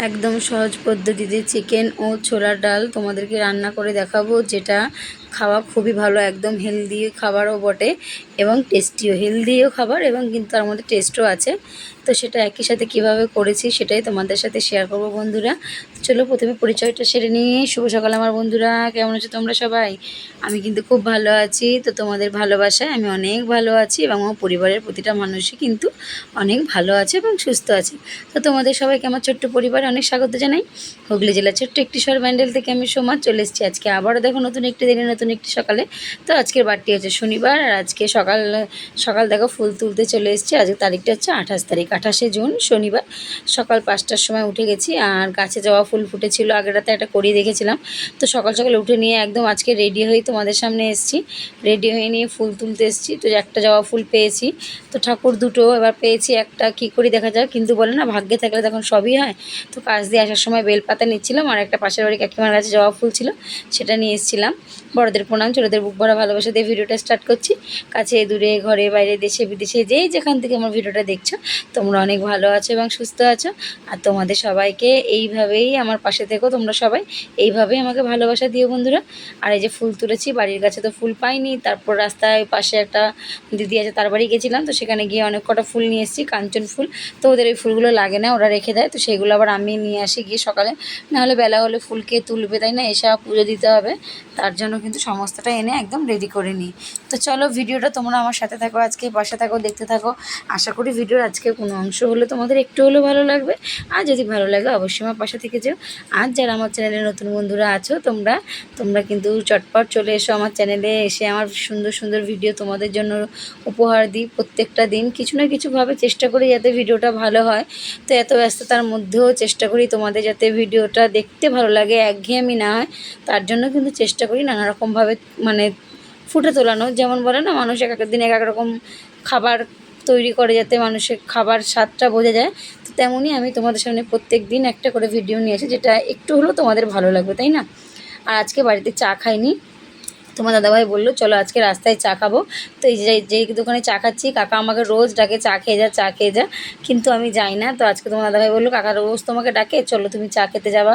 একদম সহজ পদ্ধতিতে চিকেন ও ছোলার ডাল তোমাদেরকে রান্না করে দেখাবো যেটা খাওয়া খুবই ভালো, একদম হেলদি খাবারও বটে এবং টেস্টিও হেলদিও খাবার এবং কিন্তু তার মধ্যে টেস্টও আছে। তো সেটা একই সাথে কীভাবে করেছি সেটাই তোমাদের সাথে শেয়ার করব বন্ধুরা। চলো প্রথমে পরিচয়টা সেরে নিয়ে শুভ সকাল আমার বন্ধুরা, কেমন আছো তোমরা সবাই? আমি কিন্তু খুব ভালো আছি। তো তোমাদের ভালোবাসায় আমি অনেক ভালো আছি এবং আমার পরিবারের প্রতিটা মানুষই কিন্তু অনেক ভালো আছে এবং সুস্থ আছে। তো তোমাদের সবাইকে আমার ছোট্ট পরিবারে অনেক স্বাগত জানাই। হুগলি জেলার ছোট্ট একটি শহর ব্যান্ডেল থেকে আমি সোমা, চলে এসেছি আজকে আবারও দেখো নতুন একটি দিনে নতুন একটি সকালে। তো আজকের বারটি হচ্ছে শনিবার, আর আজকে সকাল সকাল দেখো ফুল তুলতে চলে এসেছি। আজকে তারিখটা হচ্ছে আঠাশ তারিখ, আঠাশে জুন, শনিবার। সকাল পাঁচটার সময় উঠে গেছি, আর গাছে যাওয়া ফুল ফুটেছিল, আগের রাতে একটা করিয়ে দেখেছিলাম। তো সকাল সকাল উঠে নিয়ে একদম আজকে রেডি হয়ে তোমাদের সামনে এসেছি। রেডি হয়ে নিয়ে ফুল তুলতে এসেছি, তো একটা জবা ফুল পেয়েছি। তো ঠাকুর দুটো এবার পেয়েছি, একটা কি করি দেখা যাক। কিন্তু বলে না, ভাগ্যে থাকলে তখন সবই হয়। তো কাজ দিয়ে আসার সময় বেলপাতা নিচ্ছিলাম, আর একটা পাশের বাড়ি কাকিমার কাছে জবা ফুল ছিল, সেটা নিয়ে এসেছিলাম। বড়দের প্রণাম, ছোটোদের বুক ভরা ভালোবাসা দিয়ে ভিডিওটা স্টার্ট করছি। কাছে, দূরে, ঘরে, বাইরে, দেশে, বিদেশে যেই যেখান থেকে আমার ভিডিওটা দেখছ, তোমরা অনেক ভালো আছো এবং সুস্থ আছো। আর তোমাদের সবাইকে এইভাবেই আমার পাশে থেকো, তোমরা সবাই এইভাবেই আমাকে ভালোবাসা দিও বন্ধুরা। আর এই যে ফুল তুলেছি, বাড়ির কাছে তো ফুল পাইনি, তারপর রাস্তায় পাশে একটা দিদি আছে, তার বাড়ি গেছিলাম, তো সেখানে গিয়ে অনেক কটা ফুল নিয়ে এসেছি, কাঞ্চন ফুল। তো ওদের ওই ফুলগুলো লাগে না, ওরা রেখে দেয়, তো সেগুলো আবার আমি নিয়ে আসি গিয়ে সকালে। নাহলে বেলা হলে ফুলকে তুলবে তাই না? এসে পুজো দিতে হবে, তার জন্য কিন্তু সমস্তটা এনে একদম রেডি করে নিই। তো চলো ভিডিওটা তোমরা আমার সাথে থাকো আজকে পাশে থাকো, দেখতে থাকো। আশা করি ভিডিওর আজকে কোনো অংশ হলে তোমাদের একটু হলেও ভালো লাগবে। আর যদি ভালো লাগে অবশ্যই আমার পাশে থেকে যেও। আর যারা আমার চ্যানেলে নতুন বন্ধুরা আছো, তোমরা তোমরা কিন্তু চটপট চলে এসো আমার চ্যানেলে, এসে আমার সুন্দর সুন্দর ভিডিও তোমাদের জন্য উপহার দিই প্রত্যেকটা দিন। কিছু না কিছুভাবে চেষ্টা করি যাতে ভিডিওটা ভালো হয়। তো এত ব্যস্ততার মধ্যেও চেষ্টা করি তোমাদের যাতে ভিডিওটা দেখতে ভালো লাগে, একঘেয়েমি না হয়। তার জন্য কিন্তু চেষ্টা করি নানা রকমভাবে মানে ফুটে তোলানো। যেমন বলে না, মানুষ এক এক দিন এক এক রকম খাবার তৈরি করে যাতে মানুষের খাবার স্বাদটা বোঝা যায়। তো তেমনই আমি তোমাদের সামনে প্রত্যেক দিন একটা করে ভিডিও নিয়ে আসি যেটা একটু হলেও তোমাদের ভালো লাগবে, তাই না? আর আজকে বাড়িতে চা খাইনি। তোমার দাদাভাই বলল, চলো আজকে রাস্তায় চা খাব। তো এই যে, যেই দোকানে চা খাচ্ছি, কাকা আমাকে রোজ ডাকে, চা খেয়ে যা, চা খেয়ে যা। কিন্তু আমি যাই না। তো আজকে তোমার দাদাভাই বলল, কাকা রোজ তোমাকে ডাকে, চলো তুমি চা খেতে যাবা,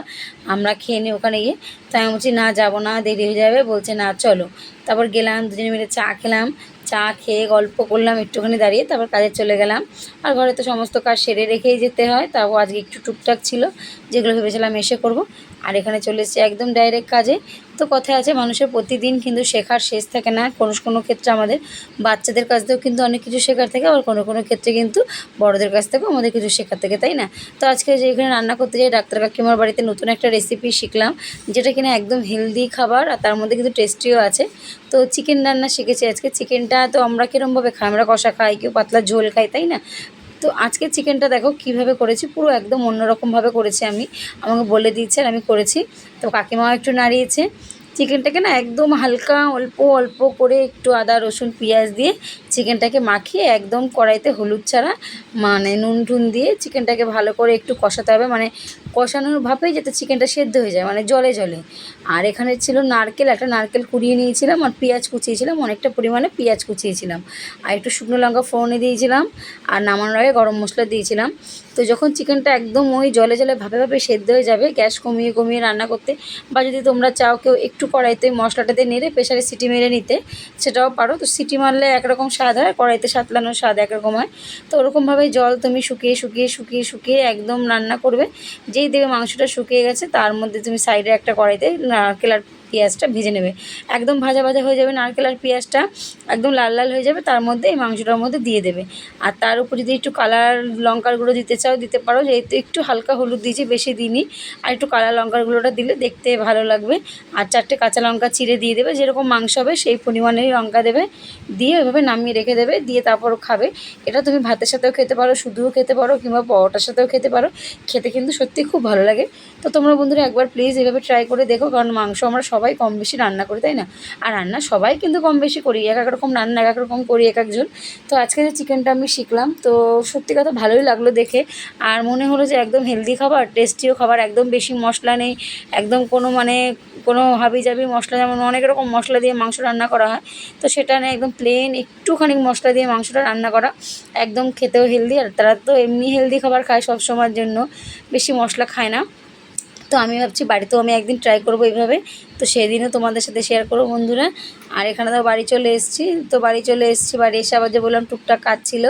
আমরা খেয়ে নিই ওখানে গিয়ে। তাই আমি বলছি, না, যাব না, দেরি হয়ে যাবে। বলছে, না, চলো। তারপর গেলাম, দুজনে মিলে চা খেলাম, চা খেয়ে গল্প করলাম, একটুখানি দাঁড়িয়ে তারপর কাজে চলে গেলাম। আর ঘরে তো সমস্ত কাজ সেরে রেখেই যেতে হয়, তাও আজকে একটু টুকটাক ছিল, যেগুলো ভেবেছিলাম এসে করব। আর এখানে চলে এসেছি একদম ডাইরেক্ট কাজে। তো কথায় আছে, মানুষের প্রতিদিন কিন্তু শেখার শেষ থাকে না। কোনো কোনো ক্ষেত্রে আমাদের বাচ্চাদের কাছ থেকেও কিন্তু অনেক কিছু শেখার থাকে, আবার কোনো কোনো ক্ষেত্রে কিন্তু বড়দের কাছ থেকেও আমাদের কিছু শেখার থাকে, তাই না? তো আজকে যে এখানে রান্না করতে যাই, ডাক্তার কাকিমার বাড়িতে নতুন একটা রেসিপি শিখলাম, যেটা কিনা একদম হেলদি খাবার, আর তার মধ্যে কিন্তু টেস্টিও আছে। তো চিকেন রান্না শিখেছি আজকে। চিকেনটা তো আমরা কীরমভাবে খাই? আমরা কষা খাই, কেউ পাতলা ঝোল খাই, তাই না? তো আজকে চিকেনটা দেখো কীভাবে করেছি, পুরো একদম অন্যরকমভাবে করেছি আমি। আমাকে বলে দিয়েছে আর আমি করেছি। তো কাকিমাও একটু নাড়িয়েছে। চিকেনটাকে না একদম হালকা অল্প অল্প করে একটু আদা, রসুন, পেঁয়াজ দিয়ে চিকেনটাকে মাখিয়ে একদম কড়াইতে হলুদ ছাড়া মানে নুন টুন দিয়ে চিকেনটাকে ভালো করে একটু কষাতে হবে। মানে কষানোর ভাবেই যাতে চিকেনটা সেদ্ধ হয়ে যায় মানে জলে জলে। আর এখানে ছিল নারকেল, একটা নারকেল কুড়িয়ে নিয়েছিলাম আর পেঁয়াজ কুচিয়েছিলাম, অনেকটা পরিমাণে পেঁয়াজ কুচিয়েছিলাম। আর একটু শুকনো লঙ্কা ফোড়নে দিয়েছিলাম আর নামানোর আগে গরম মশলা দিয়েছিলাম। তো যখন চিকেনটা একদম ওই জলে জলে ভাবে ভাবে সেদ্ধ হয়ে যাবে, গ্যাস কমিয়ে কমিয়ে রান্না করতে বা যদি তোমরা চাও কেউ একটু কড়াইতে মশলাটাতে নেড়ে প্রেশারে সিটি মেরে নিতে সেটাও পারো। তো সিটি মারলে একরকম স্বাদ হয়, কড়াইতে সাতলানোর স্বাদ একরকম হয়। তো ওরকমভাবে জল তুমি শুকিয়ে শুকিয়ে শুকিয়ে শুকিয়ে একদম রান্না করবে। যেই দেবে মাংসটা শুকিয়ে গেছে, তার মধ্যে তুমি সাইডে একটা কড়াইতে নারকেল আর পেঁয়াজটা ভেজে নেবে। একদম ভাজা ভাজা হয়ে যাবে, নারকেল আর পেঁয়াজটা একদম লাল লাল হয়ে যাবে, তার মধ্যে এই মাংসটার মধ্যে দিয়ে দেবে। আর তার উপর যদি একটু কালার লঙ্কার গুঁড়ো দিতে চাও, দিতে পারো, যেহেতু একটু হালকা হলুদ দিয়েছি, বেশি দিনই আর একটু কালার লঙ্কার গুঁড়োটা দিলে দেখতে ভালো লাগবে। আর চারটে কাঁচা লঙ্কা চিড়ে দিয়ে দেবে, যেরকম মাংস হবে সেই পরিমাণেরই লঙ্কা দেবে। দিয়ে ওইভাবে নামিয়ে রেখে দেবে, দিয়ে তারপর খাবে। এটা তুমি ভাতের সাথেও খেতে পারো, শুধুও খেতে পারো, কিংবা পরোটার সাথেও খেতে পারো। খেতে কিন্তু সত্যি খুব ভালো লাগে। তো তোমরা বন্ধুরা একবার প্লিজ এভাবে ট্রাই করে দেখো, কারণ মাংস আমরা সব সবাই কম বেশি রান্না করি, তাই না? আর রান্না সবাই কিন্তু কম বেশি করি, এক এক রকম রান্না, এক এক রকম করি এক একজন। তো আজকে যে চিকেনটা আমি শিখলাম, তো সত্যি কথা ভালোই লাগল দেখে। আর মনে হলো যে একদম হেলদি খাবার টেস্টিও খাবার, একদম বেশি মশলা নেই, একদম কোনো মানে কোনো হাবি জাবি মশলা, যেমন অনেক রকম মশলা দিয়ে মাংস রান্না করা হয়। তো সেটা নেই একদম প্লেন একটুখানি মশলা দিয়ে মাংসটা রান্না করা, একদম খেতেও হেলদি আর তারা তো এমনি হেলদি খাবার খায় সব সময়ের জন্য, বেশি মশলা খায় না। তো আমি ভাবছি বাড়িতেও আমি একদিন ট্রাই করব এইভাবে। তো সেদিনও তোমাদের সাথে শেয়ার করব বন্ধুরা। আর এখানে তো বাড়ি চলে এসেছি। তো বাড়ি চলে এসেছি, বাড়ি এসে আবার যে বললাম টুকটাক কাজ ছিল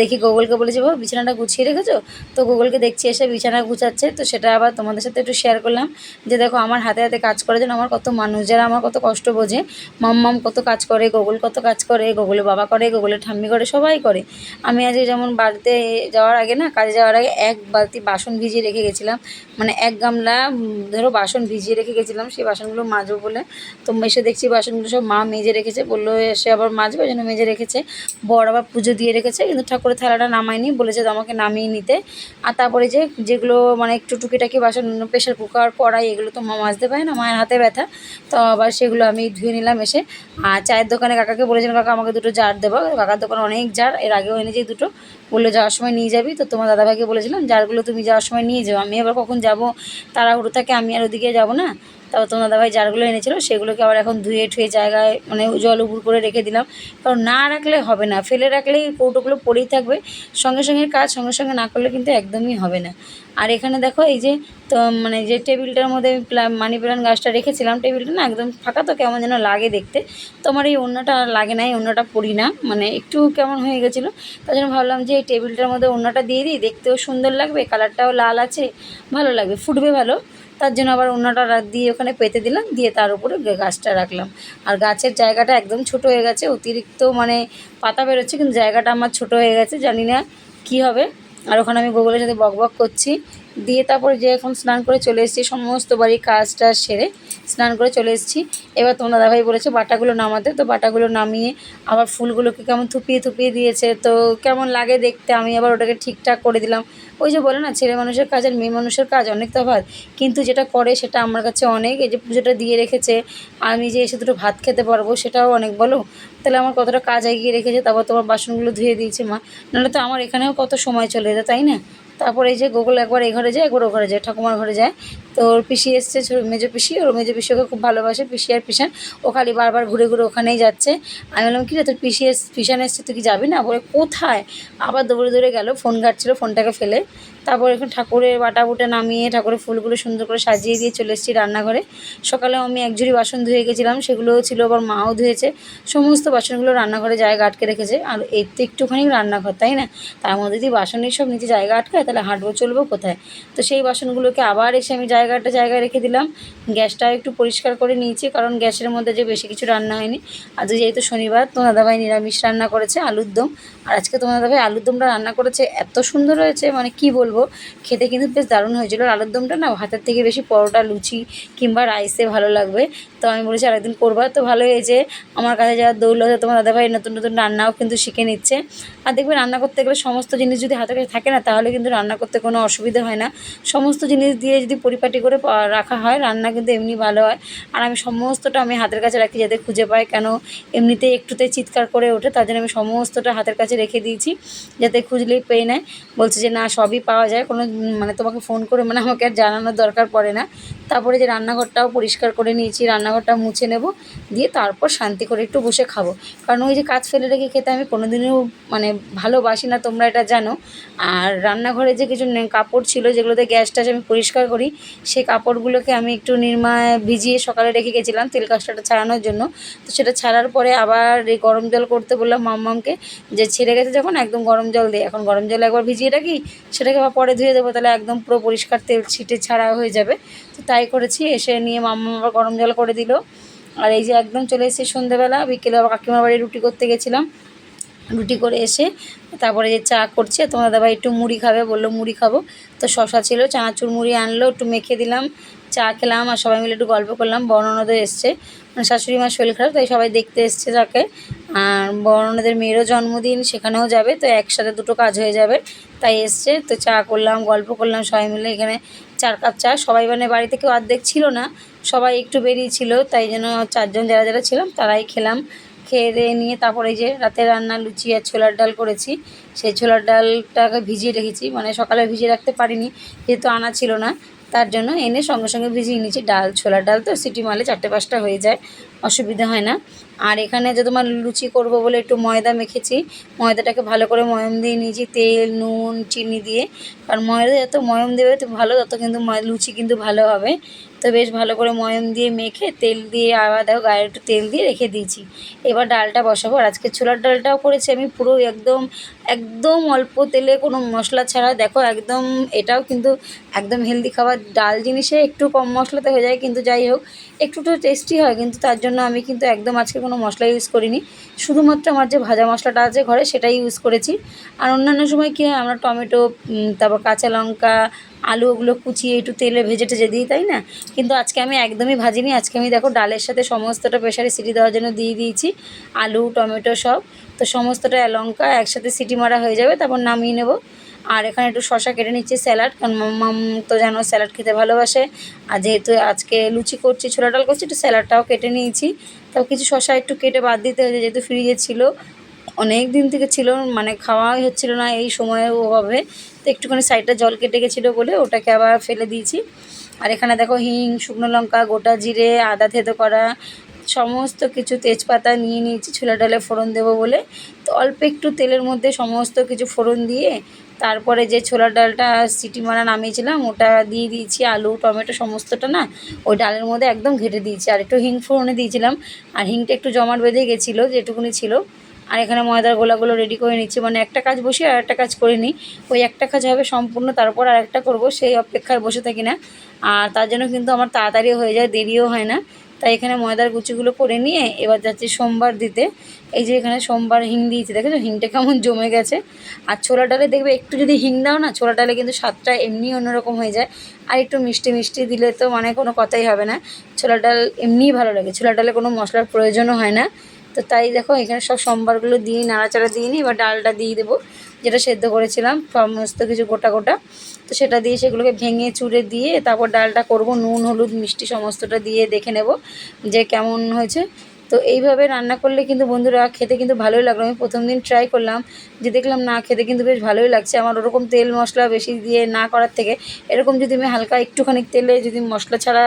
দেখি গুগলকে বলেছি, বাবা, বিছানাটা গুছিয়ে রেখেছো? তো গুগলকে দেখছি এসে বিছানা গুছাচ্ছে। তো সেটা আবার তোমাদের সাথে একটু শেয়ার করলাম যে, দেখো, আমার হাতে হাতে কাজ করার জন্য আমার কত মানুষ, যারা আমার কত কষ্ট বোঝে। মাম্মাম কত কাজ করে, গুগল কত কাজ করে গুগলে বাবা করে গুগলে ঠাম্মি করে, সবাই করে। আমি আজ যেমন বাড়িতে যাওয়ার আগে না, কাজে যাওয়ার আগে এক বালতি বাসন ভিজিয়ে রেখে গেছিলাম। মানে এক গামলা ধরো বাসন ভিজিয়ে রেখে গেছিলাম, সেই বাসনগুলো মাজবো বলে। তো এসে দেখছি বাসনগুলো সব মা মেজে রেখেছে। বলল এসে আবার মাজবে জন্য মেজে রেখেছে। বড় আবার পুজো দিয়ে রেখেছে, কিন্তু ঠাকুরের থালাটা নামায়নি। বলেছে আমাকে নামিয়ে নিতে। আর তারপরে যে যেগুলো মানে একটু টুকিটাকি বাসন প্রেশার কুকার, কড়াই, এগুলো তো মা মাজতে পারে না, মায়ের হাতে ব্যথা। তো আবার সেগুলো আমি ধুয়ে নিলাম এসে। আর চায়ের দোকানে কাকাকে বলেছিলাম, কাকা, আমাকে দুটো জার দেবো। কাকার দোকানে অনেক জার, এর আগেও এনেছি দুটো। বলল, যাওয়ার সময় নিয়ে যাবি? তো তোমার দাদাভাইকে বলেছিলাম জারগুলো তুমি যাওয়ার সময় নিয়ে যাও, আমি আবার কখন যাব? তাড়াহুড়ো থাকে, আমি আর ওদিকে যাব না। তারপর তোমার দাদাভাই জারগুলো এনেছিল, সেগুলোকে আবার এখন ধুয়ে ঠুয়ে জায়গায় মানে জল উপর করে রেখে দিলাম। কারণ না রাখলে হবে না, ফেলে রাখলেই কৌটোগুলো পড়েই থাকবে। সঙ্গে সঙ্গে কাজ, সঙ্গে সঙ্গে না করলে কিন্তু একদমই হবে না। আর এখানে দেখো, এই যে তো মানে যে টেবিলটার মধ্যে আমি মানি প্লান্ট গাছটা রেখেছিলাম, টেবিলটা না একদম ফাঁকা তো কেমন যেন লাগে দেখতে। তো আমার এই অন্যটা লাগে না, এই অন্যটা পড়ি না মানে একটু কেমন হয়ে গেছিল। তার জন্য ভাবলাম যে এই টেবিলটার মধ্যে অন্যটা দিয়ে দিই, দেখতেও সুন্দর লাগবে, কালারটাও লাল আছে, ভালো লাগবে, ফুটবে ভালো। তার জন্য আবার অন্যটা দিয়ে ওখানে পেতে দিলাম, দিয়ে তার উপরে গাছটা রাখলাম। আর গাছের জায়গাটা একদম ছোট হয়ে গেছে, অতিরিক্ত মানে পাতা বেরোচ্ছে, কিন্তু জায়গাটা আমার ছোট হয়ে গেছে, জানি না কী হবে। আর ওখানে আমি গোগলের সাথে বক বক করছি দিয়ে তারপরে যে এখন স্নান করে চলে এসেছি, সমস্ত বাড়ির কাজ টাজ সেরে স্নান করে চলে এসেছি। এবার তোমার দাদাভাই বলেছে, বাটাগুলো নামাতে। তো বাটাগুলো নামিয়ে আবার ফুলগুলোকে কেমন থুপিয়ে থুপিয়ে দিয়েছে। তো কেমন লাগে দেখতে, আমি আবার ওটাকে ঠিকঠাক করে দিলাম। ওই যে বলে না, ছেলে মানুষের কাজ আর মেয়ে মানুষের কাজ অনেক তফাৎ। কিন্তু যেটা করে সেটা আমার কাছে অনেক। এই যে পুজোটা দিয়ে রেখেছে আমি যে এসে দুটো ভাত খেতে পারব, সেটাও অনেক বলো। তাহলে আমার কতটা কাজ এগিয়ে রেখেছে, তারপর তোমার বাসনগুলো ধুয়ে দিয়েছে মা। নাহলে তো আমার এখানেও কত সময় চলে যেত, তাই না? তারপরে এই যে গোকুল একবার এই ঘরে যায়, একবার ও ঘরে যায়, ঠাকুমার ঘরে যায়। তো ওর পিসি এসছে মেজো পিসি, ওর মেজো পিসিকে খুব ভালোবাসে, পিসি আর পিসান। ও খালি বারবার ঘুরে ঘুরে ওখানেই যাচ্ছে। আমি বললাম কি রে তোর পিসি এস, পিসান এসছে, তুই কি যাবি না? বলে, কোথায়? আবার দৌড়ে দৌড়ে গেল, ফোন ঘাটছিল, ফোনটাকে ফেলে। তারপর এখন ঠাকুরের বাটা বুটা নামিয়ে ঠাকুরের ফুলগুলো সুন্দর করে সাজিয়ে দিয়ে চলে এসেছি রান্নাঘরে। সকালে আমি এক ঝুড়ি বাসন ধুয়ে গেছিলাম, সেগুলোও ছিল, আবার মাও ধুয়েছে। সমস্ত বাসনগুলো রান্নাঘরে জায়গা আটকে রেখেছে। আর এই তো একটুখানি রান্নাঘর, তাই না? তার মধ্যে যদি বাসনের সব নিচে জায়গা আটকায় তাহলে হাঁটবো, চলবো কোথায়? তো সেই বাসনগুলোকে আবার এসে আমি জায়গাটা জায়গায় রেখে দিলাম। গ্যাসটাও একটু পরিষ্কার করে নিয়েছি, কারণ গ্যাসের মধ্যে যে বেশি কিছু রান্না হয়নি। আজ যেহেতু শনিবার তোমার দাদাভাই নিরামিষ রান্না করেছে, আলুর দম। আর আজকে তোমার দাদাভাই আলুর দমটা রান্না করেছে, এত সুন্দর হয়েছে মানে কি বলব? খেতে কিন্তু বেশ দারুণ হয়েছিল। আলুর দমটা না হাতের থেকে বেশি পরোটা, লুচি কিংবা রাইসে ভালো লাগবে। তো আমি বলেছি আরেকদিন করবা। তো ভালো হয়েছে। আমার কাছে যারা দৌড় তোমার দাদাভাই নতুন নতুন রান্নাও কিন্তু শিখে নিচ্ছে। আর দেখবে রান্না করতে গেলে সমস্ত জিনিস যদি হাতের কাছে থাকে না, তাহলে কিন্তু রান্না করতে কোনো অসুবিধা হয় না। সমস্ত জিনিস দিয়ে যদি পরিপাটি করে রাখা হয়, রান্না কিন্তু এমনি ভালো হয়। আর আমি সমস্তটা আমি হাতের কাছে রাখি যাতে খুঁজে পাই কেন এমনিতে একটুতে চিৎকার করে ওঠে। তার জন্য আমি সমস্তটা হাতের কাছে রেখে দিয়েছি যাতে খুঁজলেই পেয়ে নেয়। বলছে যে, না, সবই পাওয়া যায়, কোনো মানে তোমাকে ফোন করে মানে আমাকে আর জানানোর দরকার পড়ে না। তারপরে যে রান্নাঘরটাও পরিষ্কার করে নিয়েছি, রান্নাঘরটা মুছে নেব, দিয়ে তারপর শান্তি করে একটু বসে খাব। কারণ ওই যে কাজ ফেলে রেখে খেতে আমি কোনো কোনোদিনও মানে ভালোবাসি না, তোমরা এটা জানো। আর রান্নাঘরে যে কিছু কাপড় ছিল, যেগুলোতে গ্যাস ট্যাস আমি পরিষ্কার করি সেই কাপড়গুলোকে আমি একটু নির্মায় ভিজিয়ে সকালে রেখে গেছিলাম তেল কাজটাটা ছাড়ানোর জন্য। তো সেটা ছাড়ার পরে আবার এই গরম জল করতে বললাম মাম্মামকে, যে ছেড়ে গেছে যখন, একদম গরম জল দিয়ে। এখন গরম জল একবার ভিজিয়ে রাখি, সেটাকে পরে ধুয়ে দেবো, তাহলে একদম পুরো পরিষ্কার তেল ছিটে ছাড়া হয়ে যাবে। তো তাই করেছি, এসে নিয়ে মাম্মা বাবা গরম জল করে দিল। আর এই যে একদম চলে এসেছি সন্ধেবেলা, বিকেলে আবার কাকিমার বাড়ি রুটি করতে গেছিলাম। রুটি করে এসে তারপরে যে চা করছে তোমার দাদা একটু মুড়ি খাবে, বলল মুড়ি খাব। তো শশা ছিল, চানাচুর মুড়ি আনলো, একটু মেখে দিলাম। চা খেলাম আর সবাই মিলে একটু গল্প করলাম। বর্ণনাদের এসছে। মানে শাশুড়ি মার শরীর খারাপ, তাই সবাই দেখতে এসছে তাকে। আর বর্ণনাদের মেয়েরও জন্মদিন, সেখানেও যাবে, তো একসাথে দুটো কাজ হয়ে যাবে, তাই এসছে। তো চা করলাম, গল্প করলাম, সবাই মিলে এখানে চার কাপ চা। সবাই মানে বাড়িতে কেউ অর্ধেক ছিল না, সবাই একটু বেরিয়েছিল তাই জন্য চারজন যারা যারা ছিলাম, তারাই খেলাম। খেয়ে দিয়ে নিয়ে তারপরে যে রাতে রান্না লুচি আর ছোলার ডাল করেছি। সেই ছোলার ডালটাকে ভিজিয়ে রেখেছি মানে সকালে ভিজিয়ে রাখতে পারিনি, যেহেতু আনা ছিল না। তার জন্য এনে সঙ্গে সঙ্গে ভিজিয়ে নিয়েছি। ডাল, ছোলার ডাল তো সিটি মারলে চারটে পাঁচটা হয়ে যায়, অসুবিধা হয় না। আর এখানে যে তোমার লুচি করব বলে একটু ময়দা মেখেছি, ময়দাটাকে ভালো করে ময়ম দিয়ে নিয়েছি, তেল, নুন, চিনি দিয়ে। কারণ ময়দা যত ময়ম দেবে তো ভালো, তত কিন্তু লুচি কিন্তু ভালো হবে। তো বেশ ভালো করে ময়ম দিয়ে মেখে তেল দিয়ে আবার দেখো গায়ে একটু তেল দিয়ে রেখে দিয়েছি। এবার ডালটা বসাবো। আর আজকে ছোলার ডালটাও করেছি আমি পুরো একদম একদম অল্প তেলে কোনো মশলা ছাড়া। দেখো, একদম এটাও কিন্তু একদম হেলদি খাবার। ডাল জিনিসে একটু কম মশলাতে হয়ে যায়, কিন্তু যাই হোক, একটু তো টেস্টি হয়, কিন্তু তার জন্য আমি কিন্তু একদম আজকে কোনো মশলা ইউজ করিনি। শুধুমাত্র আমার যে ভাজা মশলাটা আছে ঘরে, সেটাই ইউজ করেছি। আর অন্যান্য সময় কী হয়, আমরা টমেটো তারপর কাঁচা লঙ্কা, আলু, ওগুলো কুচিয়ে একটু তেলে ভেজে টেজে দিই, তাই না? কিন্তু আজকে আমি একদমই ভাজিনি। আজকে আমি দেখো, ডালের সাথে সমস্তটা প্রেশারে সিটি দেওয়ার জন্য দিয়ে দিয়েছি। আলু, টমেটো সব। তো সমস্তটা লঙ্কা একসাথে সিটি মারা হয়ে যাবে, তারপর নামিয়ে নেব। আর এখানে একটু শশা কেটে নিচ্ছি স্যালাড, কারণ মাম তো জানো স্যালাড খেতে ভালোবাসে। আর যেহেতু আজকে লুচি করছি, ছোলা ডাল করছি, একটু স্যালাডটাও কেটে নিয়েছি। তাও কিছু শশা একটু কেটে বাদ দিতে হয়েছে, যেহেতু ফ্রিজে ছিল। অনেক দিন থেকে ছিল মানে খাওয়াই হচ্ছিল না এই সময়ে ওভাবে। তো একটুখানি সাইডটা জল কেটে গেছিল বলে ওটাকে আবার ফেলে দিয়েছি। আর এখানে দেখো হিং, শুকনো লঙ্কা, গোটা জিরে, আদা থেতো করা সমস্ত কিছু তেজপাতা নিয়ে নিয়েছি, ছোলা ডালে ফোড়ন দেবো বলে। তো অল্প একটু তেলের মধ্যে সমস্ত কিছু ফোড়ন দিয়ে তারপরে যে ছোলার ডালটা সিটি মারা নামিয়েছিলাম, ওটা দিয়ে দিয়েছি, আলু, টমেটো সমস্তটা না ওই ডালের মধ্যে একদম ঘেটে দিয়েছি। আর একটু হিং ফোড়নে দিয়েছিলাম, আর হিংটা একটু জমাট বেঁধে গেছিল, যেটুকুনি ছিল। আর এখানে ময়দার গোলাগুলো রেডি করে নিচ্ছি মানে একটা কাজ বসে আর একটা কাজ করে নিই ওই একটা কাজ হবে সম্পূর্ণ, তারপর আর একটা করব, সেই অপেক্ষায় বসে থাকি না। আর তার জন্য কিন্তু আমার তাড়াতাড়ি হয়ে যায়, দেরিও হয় না। তাই এখানে ময়দার গুচিগুলো করে নিয়ে এবার যাচ্ছি সোমবার দিতে। এই যে এখানে সোমবার হিং দিয়েছি, দেখেছ? হিংটা কেমন জমে গেছে। আর ছোলা ডালে দেখবে একটু যদি হিং দাও না, ছোলা ডালে কিন্তু স্বাদটা এমনি অন্যরকম হয়ে যায়। আর একটু মিষ্টি মিষ্টি দিলে তো মানে কোনো কথাই হবে না। ছোলা ডাল এমনিই ভালো লাগে। ছোলা ডালে কোনো মশলার প্রয়োজনও হয় না। তো তাই দেখো, এখানে সব সোমবারগুলো দিয়ে নাড়াচাড়া দিয়ে নিই, এবার ডালটা দিয়ে দেবো। যেটা সেদ্ধ করেছিলাম, সমস্ত কিছু গোটা গোটা। তো সেটা দিয়ে সেগুলোকে ভেঙে চুড়ে দিয়ে তারপর ডালটা করব, নুন, হলুদ, মিষ্টি সমস্তটা দিয়ে দেখে নেব যে কেমন হয়েছে। তো এইভাবে রান্না করলে কিন্তু বন্ধুরা খেতে কিন্তু ভালোই লাগল। আমি প্রথম দিন ট্রাই করলাম যে দেখলাম না, খেতে কিন্তু বেশ ভালোই লাগছে। আমার ওরকম তেল মশলা বেশি দিয়ে না করার থেকে এরকম যদি আমি হালকা একটুখানি তেলে যদি মশলা ছাড়া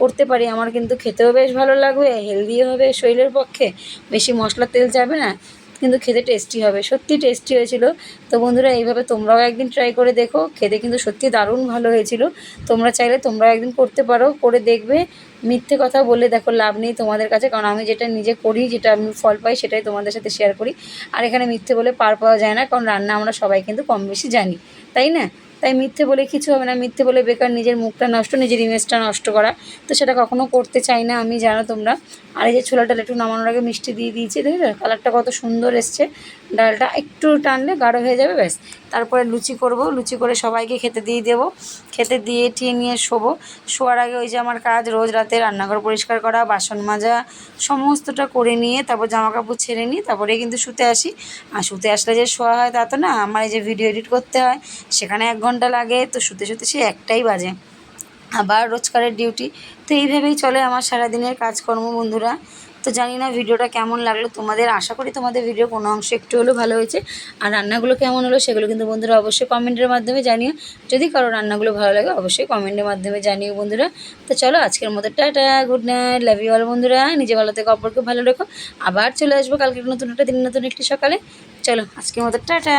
করতে পারি, আমার কিন্তু খেতেও বেশ ভালো লাগবে হেলদিও হবে শরীরের পক্ষে। বেশি মশলা তেল যাবে না। কিন্তু খেতে টেস্টি হবে, সত্যি টেস্টি হয়েছিল। তো বন্ধুরা, এইভাবে তোমরাও একদিন ট্রাই করে দেখো, খেতে কিন্তু সত্যি দারুণ ভালো হয়েছিল। তোমরা চাইলে তোমরাও একদিন করতে পারো, করে দেখবে। মিথ্যে কথা বলে দেখো লাভ নেই তোমাদের কাছে, কারণ আমি যেটা নিজে করি, যেটা আমি ফল পাই, সেটাই তোমাদের সাথে শেয়ার করি। আর এখানে মিথ্যে বলে পার পাওয়া যায় না, কারণ রান্না আমরা সবাই কিন্তু কম বেশি জানি, তাই না? তাই মিথ্যে বলে কিছু হবে না। মিথ্যে বলে বেকার নিজের মুখটা নষ্ট, নিজের ইমেজটা নষ্ট করা। তো সেটা কখনো করতে চাই না আমি, জানো তোমরা। আর এই যে ছোলাটা একটু নামানোর আগে মিষ্টি দিয়ে দিয়েছি, দেখেছ? কালারটা কত সুন্দর এসছে। ডালটা একটু টানলে গাঢ় হয়ে যাবে, ব্যাস। তারপরে লুচি করব, লুচি করে সবাইকে খেতে দিয়ে দেবো। খেতে দিয়ে টিয়ে নিয়ে শোবো। শোয়ার আগে ওই যে আমার কাজ, রোজ রাতে রান্নাঘর পরিষ্কার করা, বাসন মাজা, সমস্তটা করে নিয়ে তারপর জামা কাপড় ছেড়ে নিই তারপরে কিন্তু শুতে আসি। আর শুতে আসলে যে শোয়া হয় তা তো না, আমার এই যে ভিডিও এডিট করতে হয়, সেখানে এক ঘণ্টা লাগে, তো শুতে শুতে সে একটাই বাজে। আবার রোজকারের ডিউটি, তো এইভাবেই চলে আমার সারাদিনের কাজকর্ম বন্ধুরা। তো জানি না ভিডিওটা কেমন লাগল। তোমাদের আশা করি তোমাদের ভিডিও কোনো অংশ একটু হলেও ভালো হয়েছে। আর রান্নাগুলো কেমন হলো সেগুলো কিন্তু বন্ধুরা অবশ্যই কমেন্টের মাধ্যমে জানিও। যদি কারও রান্নাগুলো ভালো লাগে অবশ্যই কমেন্টের মাধ্যমে জানিও বন্ধুরা। তো চলো আজকের মতো tata good night love you all বন্ধুরা। নিজে ভালো থেকে, অপরকে ভালো রেখো। আবার চলে আসব কালকে নতুন একটা দিন, নতুন একটি সকালে। চলো আজকের মতো টাটা।